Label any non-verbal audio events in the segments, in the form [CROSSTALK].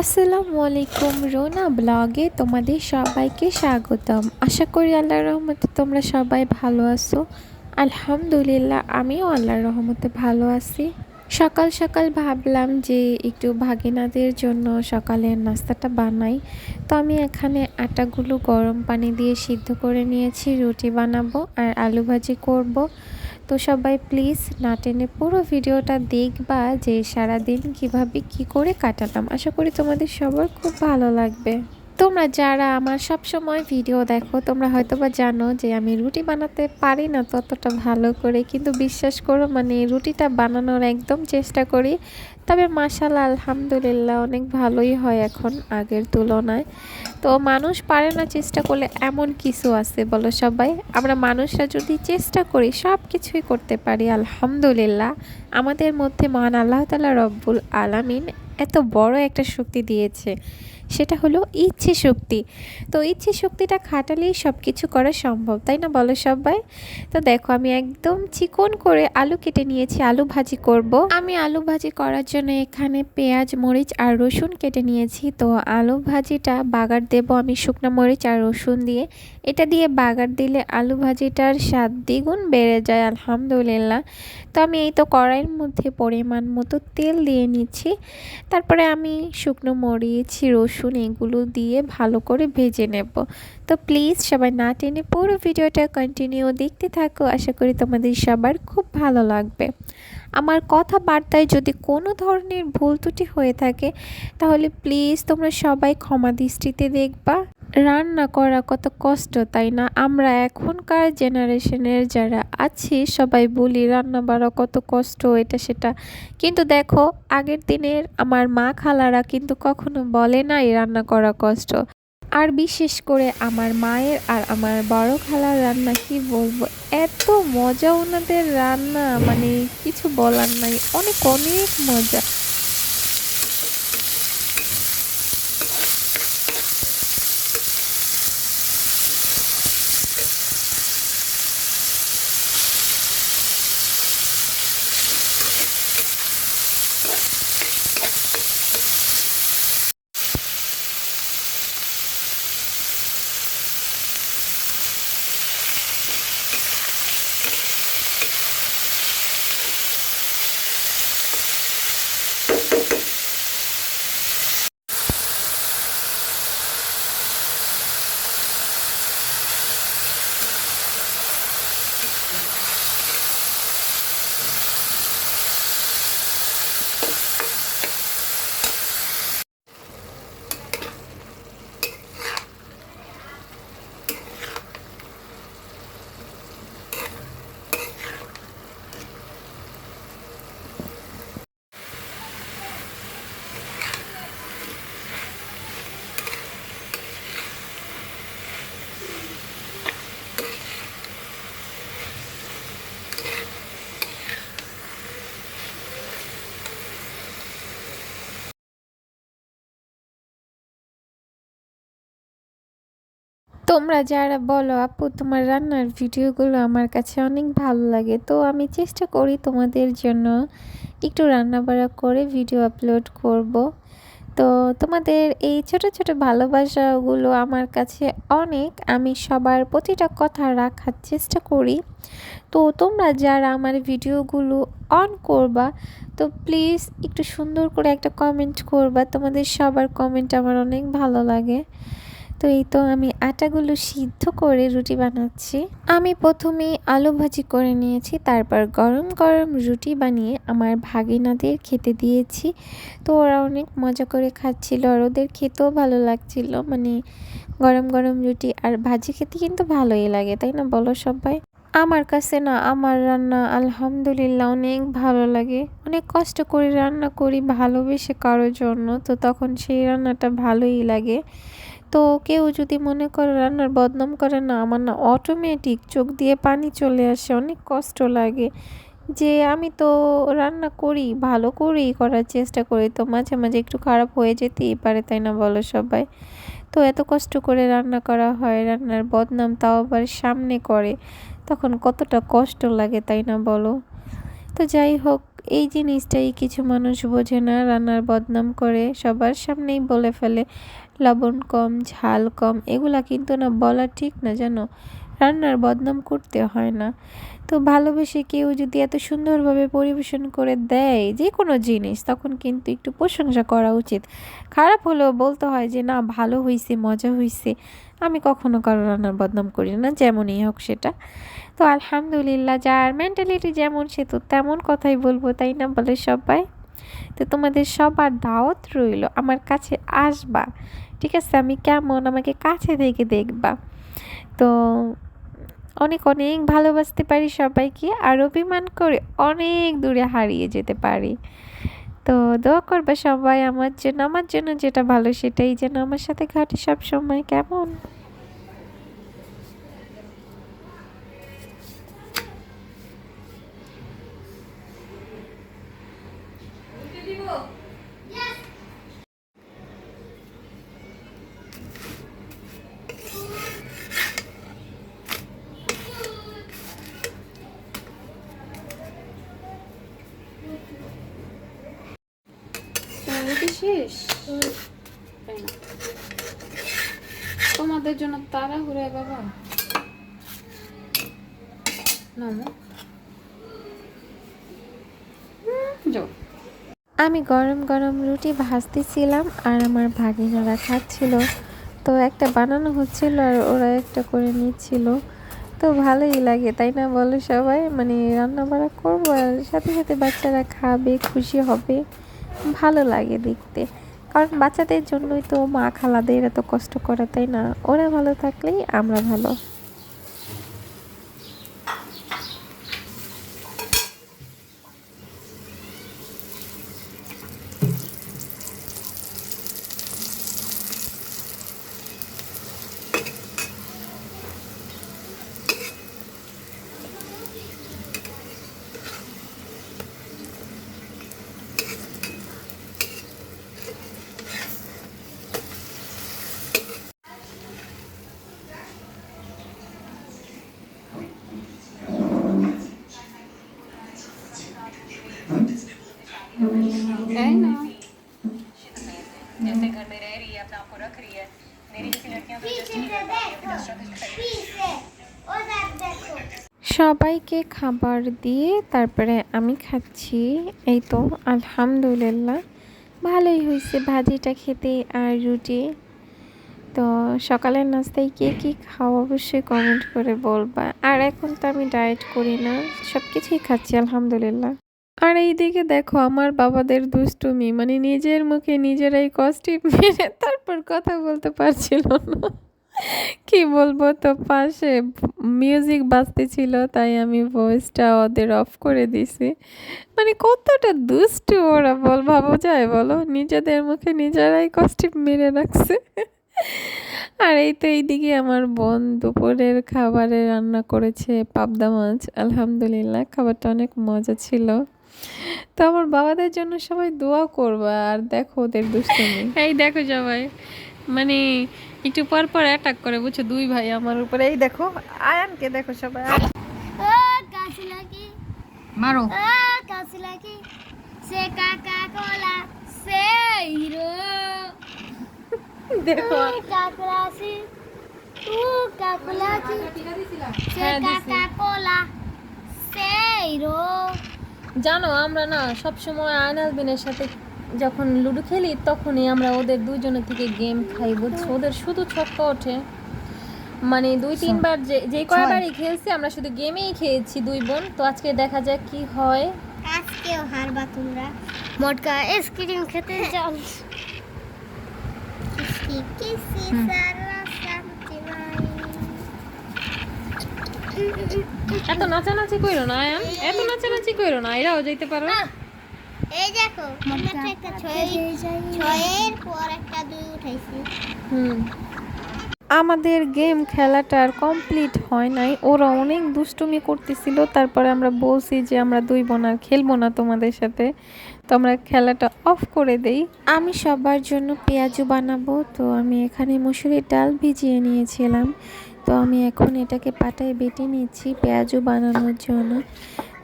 আসসালামু আলাইকুম রোনা ব্লগে তোমাদের সবাইকে স্বাগতম। আশা করি আল্লাহর রহমতে তোমরা সবাই ভালো আছো। আলহামদুলিল্লাহ, আমিও আল্লাহর রহমতে ভালো আছি। সকাল সকাল ভাবলাম যে একটু ভাগিনাদের জন্য সকালের নাস্তাটা বানাই। তো আমি এখানে আটাগুলো গরম পানি দিয়ে সিদ্ধ করে নিয়েছি, রুটি বানাবো আর আলু ভাজি করব। তো সবাই প্লিজ না টেনে পুরো ভিডিওটা দেখবা যে সারাদিন কীভাবে কি করে কাটালাম। আশা করি তোমাদের সবার খুব ভালো লাগবে। তোমরা যারা আমার সব সময় ভিডিও দেখো, তোমরা হয়তো বা জানো যে আমি রুটি বানাতে পারি না ততটা ভালো করে। কিন্তু বিশ্বাস করো মানে রুটিটা বানানোর একদম চেষ্টা করি তবে মাসাল আলহামদুলিল্লাহ অনেক ভালোই হয় এখন আগের তুলনায়। তো মানুষ পারে না চেষ্টা করলে এমন কিছু আছে, বলো সবাই। আমরা মানুষরা যদি চেষ্টা করি সব কিছুই করতে পারি, আলহামদুলিল্লাহ। আমাদের মধ্যে মহান আল্লাহ তালা রব্বুল আলামিন এত বড় একটা শক্তি দিয়েছে। সেটা হলো ইচ্ছে শক্তি। তো ইচ্ছে শক্তিটা খাটালেই সব কিছু করা সম্ভব, তাই না বলো সবাই তো দেখো, আমি একদম চিকন করে আলু কেটে নিয়েছি, আলু ভাজি করব। আমি আলু ভাজি করার জন্য এখানে পেঁয়াজ, মরিচ আর রসুন কেটে নিয়েছি। তো আলু ভাজিটা বাগার দেব আমি শুকনো মরিচ আর রসুন দিয়ে। এটা দিয়ে বাগার দিলে আলু ভাজিটার স্বাদ দ্বিগুণ বেড়ে যায়, আলহামদুলিল্লাহ। তো আমি এই তো কড়াইয়ের মধ্যে পরিমাণ মতো তেল দিয়ে নিচ্ছি। তারপরে আমি শুকনো মরিচ, রসুন এগুলো দিয়ে ভালো করে ভেজে নেব। তো প্লিজ সবাই না টেনে পুরো ভিডিওটা কন্টিনিউ দেখতে থাকো। আশা করি তোমাদের সবার খুব ভালো লাগবে। আমার কথাবার্তায় যদি কোনো ধরনের ভুল ত্রুটি হয়ে থাকে, তাহলে প্লিজ তোমরা সবাই ক্ষমা দৃষ্টিতে দেখবা। রান্না করা কত কষ্ট, তাই না? আমরা এখনকার জেনারেশনের যারা আছি, সবাই বলি রান্না বাড়া কত কষ্ট, এটা সেটা। কিন্তু দেখো, আগের দিনের আমার মা খালারা কিন্তু কখনো বলে নাই রান্না করা কষ্ট। আর বিশেষ করে আমার মায়ের আর আমার বড় খালার রান্না কি বলব? এত মজা ওনাদের রান্না মানে কিছু বলার নাই, অনেক অনেক মজা। তোমরা যারা বলো আপু, তোমার রান্নার ভিডিওগুলো আমার কাছে অনেক ভালো লাগে। তো আমি চেষ্টা করি তোমাদের জন্য একটু রান্না বাড়া করে ভিডিও আপলোড করব। তো তোমাদের এই ছোট ছোট ভালোবাসাগুলো আমার কাছে অনেক। আমি সবার প্রতিটা কথা রাখার চেষ্টা করি। তো তোমরা যারা আমার ভিডিওগুলো অন করবা, তো প্লিজ একটু সুন্দর করে একটা কমেন্ট করবা। তোমাদের সবার কমেন্ট আমার অনেক ভালো লাগে। তো এই তো আমি আটাগুলো সিদ্ধ করে রুটি বানাচ্ছি। আমি প্রথমে আলু ভাজি করে নিয়েছি, তারপর গরম গরম রুটি বানিয়ে আমার ভাগিনাদের খেতে দিয়েছি। তো ওরা অনেক মজা করে খাচ্ছিল আর ওদের খেতেও ভালো লাগছিল। মানে গরম গরম রুটি আর ভাজি খেতে কিন্তু ভালোই লাগে, তাই না বলো সবাই? আমার কাছে না, আমার রান্না আলহামদুলিল্লাহ অনেক ভালো লাগে। অনেক কষ্ট করে রান্না করি, ভালোবেসে কারোর জন্য। তো তখন সেই রান্নাটা ভালোই লাগে। তো কেউ যদি মনে করে রান্নার বদনাম করে না, আমার না অটোমেটিক চোখ দিয়ে পানি চলে আসে, অনেক কষ্ট লাগে। যে আমি তো রান্না করি, ভালো করেই করার চেষ্টা করি, তো মাঝে মাঝে একটু খারাপ হয়ে যেতেই পারে, তাই না বলো সবাই? তো এত কষ্ট করে রান্না করা হয়, রান্নার বদনাম তাও আবার সামনে করে, তখন কতটা কষ্ট লাগে, তাই না বলো? তো যাই হোক, এই জিনিসটাই কিছু মানুষ বোঝে না, রান্নার বদনাম করে, সবার সামনেই বলে ফেলে। লবণ কম, ঝাল কম, এগুলা কিন্তু না বলা ঠিক না জানো রান্নার বদনাম করতে হয় না। তো ভালোবেসে কেউ যদি এত সুন্দরভাবে পরিবেশন করে দেয় যে কোনো জিনিস, তখন কিন্তু একটু প্রশংসা করা উচিত। খারাপ হলেও বলতে হয় যে, না, ভালো হয়েছে মজা হয়েছে আমি কখনো কারও রান্নার বদনাম করি না, যেমনই হোক সেটা। তো আলহামদুলিল্লাহ, যার মেন্টালিটি যেমন সে তো তেমন কথাই বলব, তাই না বলে সবাই? তো তোমাদের সবার দাওয়াত রইল, আমার কাছে আসবা। ঠিক আছে, আমি কেমন আমাকে কাছে থেকে দেখবা। তো অনেক অনেক ভালোবাসতে পারি সবাইকে আর অভিমান করে অনেক দূরে হারিয়ে যেতে পারি। তো দোয়া করবে সবাই আমার জন্য আমার জন্য যেটা ভালো সেটাই যেন আমার সাথে ঘটে সব সময় কেমন? তোমাদের জন্য তাড়াহুড়ো বাবা। আমি গরম গরম রুটি ভাজতেছিলাম আর আমার ভাগিনারা খাচ্ছিল। তো একটা বানানো হচ্ছিল আর ওরা একটা করে নিচ্ছিল। তো ভালোই লাগে, তাই না বলো সবাই? মানে রান্না বাড়া করব আর সাথে সাথে বাচ্চারা খাবে, খুশি হবে। ভালো লাগে দেখতে। কারণ বাচ্চাদের জন্যই তো মা খালাদের এত কষ্ট করে, তাই না? ওরা ভালো থাকলেই আমরা ভালো। এই না जैसे घर में रह रही है अपने आप को रख रही है मेरी जैसी लड़कियां तो जस्ट नहीं कर पाती अपना स्ट्रगल कर रही है সবাইকে খাবার দিয়ে তারপরে আমি খাচ্ছি এই তো আলহামদুলিল্লাহ ভালোই হয়েছে ভাজিটা খেতে আর রুটি তো সকালের নাস্তায় কে কী খাও অবশ্যই কমেন্ট করে বলবা আর এখন তো আমি ডায়েট করি না সব কিছুই খাচ্ছি আলহামদুলিল্লাহ আর এইদিকে দেখো আমার বাবাদের দুষ্টুমি মানে নিজের মুখে নিজেরাই কষ্টিপ মেরে তারপর কথা বলতে পারছিল না। কি বলব তো, পাশে মিউজিক বাজতেছিল, তাই আমি ভয়েসটা ওদের অফ করে দিছি। মানে কতটা দুষ্টু ওরা, বল ভাবো যায়, বলো? নিজেদের মুখে নিজেরাই কষ্টিপ মেরে রাখছে। আর এই তো এইদিকে আমার বোন দুপুরের খাবারে রান্না করেছে পাবদা মাছ। আলহামদুলিল্লাহ, খাবারটা অনেক মজা ছিল। তো আমার বাবাদের জন্য সবাই দোয়া করবা আর দেখো ওদের দুষ্টুমি। [LAUGHS] এই দেখো সবাই মানে একটু পর পর অ্যাটাক করে বুঝছ দুই ভাই আমার উপরে। এই দেখো আয়ানকে দেখো সবাই। মারো। সে কাকা কোলা সে হিরো। দেখো। কাকলাকি সে হ্যাঁ, কাকা কোলা সে হিরো। জানো আমরা না সব সময় আয়নাল বিনের সাথে যখন লুডো খেলি তখনই আমরা ওদের দুজনের থেকে গেম খাই বুঝছ? ওদের শুধু ছক্কা ওঠে। মানে দুই তিনবার যে যে কয়বারই খেলছি আমরা শুধু গেমেই খেয়েছি দুই বোন। তো আজকে দেখা যাক কি হয়। আজকেও হারবা তোমরা। মোটকা আইসক্রিম খেতে যাও। কিসি কিসি সারা এত নাচানাচি কইরো না আয়ান। এত নাচানাচি কইরো না এরাও যাইতে পারো। এই দেখো একটা ছয় ছয়ের পর একটা দুই উঠাইছি। হুম। আমাদের গেম খেলাটা আর কমপ্লিট হয় নাই। ওরা অনেক দুষ্টুমি করতেছিল। তারপরে আমরা বলছি যে আমরা দুই বোন আর খেলব না তোমাদের সাথে। তো আমরা খেলাটা অফ করে দেই। আমি সবার জন্য পেঁয়াজু বানাবো। তো আমি এখানে মুসুরির ডাল ভিজিয়ে নিয়েছিলাম। তো আমি এখন এটাকে পাটায় বেটে নিচ্ছি পেঁয়াজও বানানোর জন্য।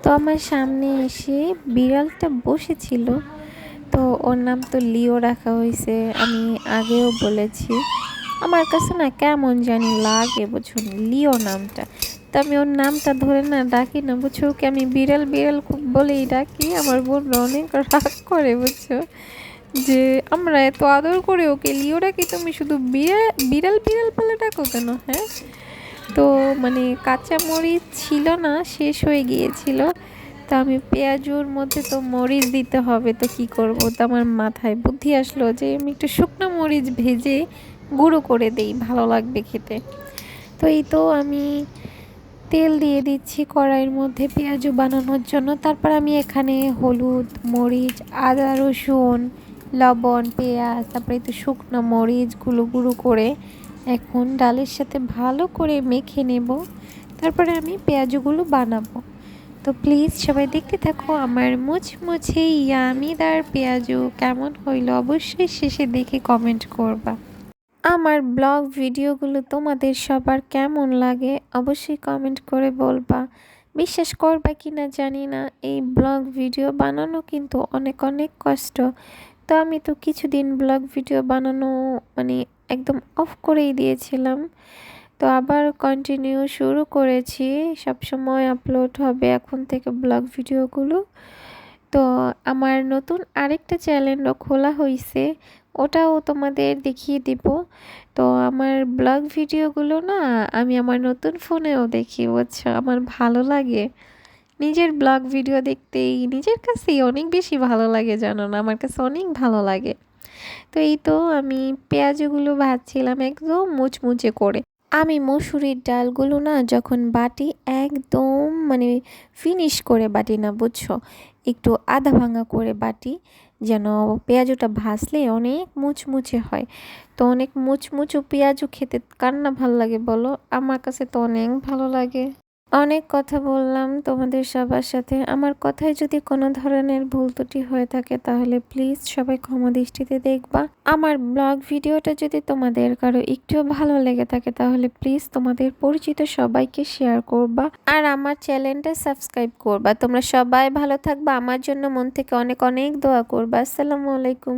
তো আমার সামনে এসে বিড়ালটা বসেছিল। তো ওর নাম তো লিও রাখা হয়েছে, আমি আগেও বলেছি। আমার কাছে না কেমন জানি লাগে বুঝুন লিও নামটা। তো আমি ওর নামটা ধরে না ডাকি না বুঝছ ওকে আমি বিড়াল বিড়াল খুব বলেই ডাকি। আমার বোন অনেক রাগ করে বুঝছ যে আমরা এত আদর করে ওকে লিও ডাকি তুমি শুধু বিড়াল বিড়াল বিড়াল বলে ডাকো কেন হ্যাঁ? তো মানে কাঁচা মরিচ ছিল না, শেষ হয়ে গিয়েছিল। তো আমি পেঁয়াজুর মধ্যে তো মরিচ দিতে হবে, তো কি করব? তো আমার মাথায় বুদ্ধি আসলো যে আমি একটু শুকনো মরিচ ভেজে গুঁড়ো করে দেই, ভালো লাগবে খেতে। তো এই তো আমি তেল দিয়ে দিচ্ছি কড়াইয়ের মধ্যে পেঁয়াজু বানানোর জন্য। তারপর আমি এখানে হলুদ, মরিচ, আদা, রসুন লবণ, পেঁয়াজ, তারপরে একটু শুকনো মরিচ গুঁড়ো গুঁড়ো করে এখন ডালের সাথে ভালো করে মেখে নেব। তারপরে আমি পেঁয়াজগুলো বানাবো। তো প্লিজ সবাই দেখতে থাকো আমার মুচমুচে ইয়ামিদার পেঁয়াজু কেমন হইল অবশ্যই শেষে দেখে কমেন্ট করবা। আমার ব্লগ ভিডিওগুলো তোমাদের সবার কেমন লাগে অবশ্যই কমেন্ট করে বলবা। বিশ্বাস করবা কি না জানি না, এই ব্লগ ভিডিও বানানো কিন্তু অনেক অনেক কষ্ট। তো আমি তো কিছুদিন ব্লগ ভিডিও বানানো মানে একদম অফ করেই দিয়েছিলাম। তো আবার কন্টিনিউ শুরু করেছি। সব সময় আপলোড হবে এখন থেকে ব্লগ ভিডিওগুলো তো আমার নতুন আরেকটা চ্যানেলও খোলা হয়েছে ওটাও তোমাদের দেখিয়ে দিব। তো আমার ব্লগ ভিডিওগুলো না, আমি আমার নতুন ফোনেও দেখি, বুঝছ? আমার ভালো লাগে। নিজের ব্লগ ভিডিও দেখতেই নিজের কাছেই অনেক বেশি ভালো লাগে, জানো না? আমার কাছে অনেক ভালো লাগে। তো এই তো আমি পেঁয়াজগুলো ভাজছিলাম একদম মুচমুচে করে। আমি মসুরির ডালগুলো না যখন বাটি একদম মানে ফিনিশ করে বাটি না, বুঝছ? একটু আধা ভাঙা করে বাটি, যেন পেঁয়াজুটা ভাজলে অনেক মুচমুচে হয়। তো অনেক মুচমুচু পেঁয়াজু খেতে কার না ভালো লাগে বলো? আমার কাছে তো অনেক ভালো লাগে। অনেক কথা বললাম তোমাদের সবার সাথে। আমার কথায় যদি কোনো ধরনের ভুল ত্রুটি হয়ে থাকে তাহলে প্লিজ সবাই ক্ষমা দৃষ্টিতে দেখবা। আমার ব্লগ ভিডিওটা যদি তোমাদের কারও একটু ভালো লেগে থাকে তাহলে প্লিজ তোমাদের পরিচিত সবাইকে শেয়ার করবা আর আমার চ্যানেলটা সাবস্ক্রাইব করবা। তোমরা সবাই ভালো থাকবা। আমার জন্য মন থেকে অনেক অনেক দোয়া করবা। আসসালামু আলাইকুম।